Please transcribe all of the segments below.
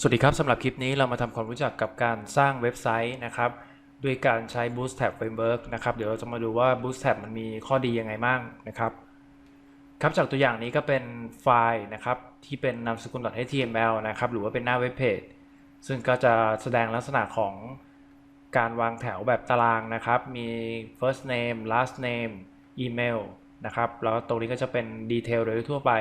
สวัสดีครับสำหรับคลิปนี้เรามาทำความรู้จักกับการสร้างเว็บไซต์นะครับด้วยการใช้ Bootstrap Framework นะครับเดี๋ยวเราจะมาดูว่า Bootstrap มันมีข้อดียังไงบ้างนะครับครับจากตัวอย่างนี้ก็เป็นไฟล์นะครับที่เป็นนามสกุล .html นะครับหรือว่าเป็นหน้าเว็บเพจซึ่งก็จะแสดงลักษณะของการวางแถวแบบตารางนะครับ มี first name last name email นะครับแล้วตรงนี้ก็จะเป็นดีเทลโดยทั่วไป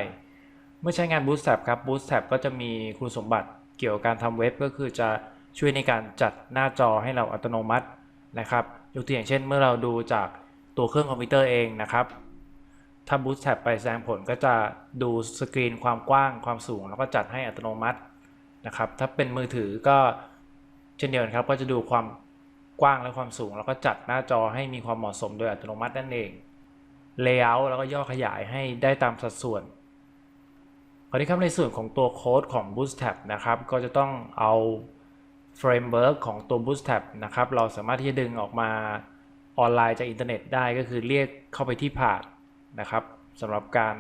เมื่อใช้งาน Bootstrap ครับ Bootstrap ก็จะมีคุณสมบัติ เกี่ยวกับการทำเว็บก็คือจะช่วยในการจัดหน้าจอให้เราอัตโนมัตินะครับยกตัวอย่างเช่นเมื่อเราดูจากตัวเครื่องคอมพิวเตอร์เองนะครับถ้า Bootstrap ไปแสดงผลก็จะดูสกรีนความกว้างความสูง แล้วก็จัดให้อัตโนมัตินะครับ ถ้าเป็นมือถือก็เช่นเดียวกันครับ ก็จะดูความกว้างและความสูง แล้วก็จัดหน้าจอให้มีความเหมาะสมโดยอัตโนมัตินั่นเอง Layout แล้วก็ย่อขยายให้ได้ตามสัดส่วน ราวนี้ครับในส่วนของตัวโค้ดของ Bootstrap นะครับ ก็จะต้องเอาเฟรมเวิร์กของตัว Bootstrap นะครับ เราสามารถที่จะดึงออกมาออนไลน์จากอินเทอร์เน็ตได้ก็คือเรียกเข้าไปที่พาดนะครับสำหรับการ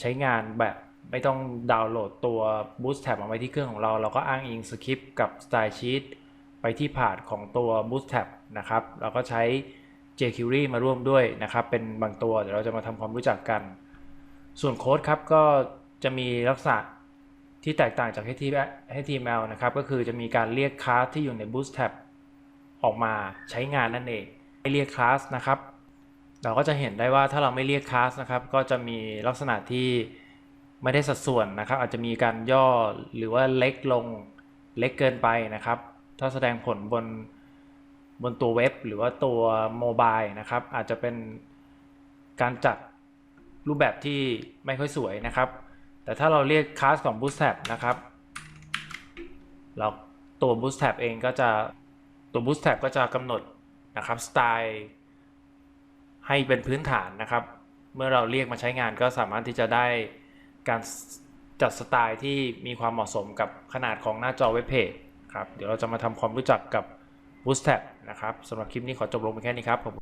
ใช้งานแบบไม่ต้องดาวน์โหลดตัว Bootstrap มาไว้ที่เครื่องของเรา เราก็อ้างอิงสคริปต์กับ Style Sheet ไปที่พาดของตัว Bootstrap นะครับ เราก็ใช้ jQuery มาร่วมด้วยนะครับ เป็นบางตัว เดี๋ยวเราจะมาทำความรู้จักกัน ส่วนโค้ดครับก็ จะมีลักษณะที่แตกต่างจาก HTML นะครับ ก็คือจะมีการเรียกคลาสที่อยู่ใน Bootstrap ออกมาใช้งานนั่นเองไม่เรียกคลาสนะครับ เราก็จะเห็นได้ว่าถ้าเราไม่เรียกคลาสนะครับ ก็จะมีลักษณะที่ไม่ได้สัดส่วนนะครับ อาจจะมีการย่อหรือว่าเล็กลงเล็กเกินไปนะครับ ถ้าแสดงผลบนบนตัวเว็บหรือว่าตัวโมบายนะครับ อาจจะเป็นการจัดรูปแบบที่ไม่ค่อยสวยนะครับ แต่ถ้าเราเรียกคลาสของ Bootstrap นะครับเราตัว Bootstrap เองก็จะตัว Bootstrap ก็จะกำหนดนะครับสไตล์ให้เป็นพื้นฐานนะครับ เมื่อเราเรียกมาใช้งานก็สามารถที่จะได้การจัดสไตล์ที่มีความเหมาะสมกับขนาดของหน้าจอเว็บเพจครับ เดี๋ยวเราจะมาทำความรู้จักกับ Bootstrap นะครับสำหรับคลิปนี้ขอจบลงไปแค่นี้ครับผม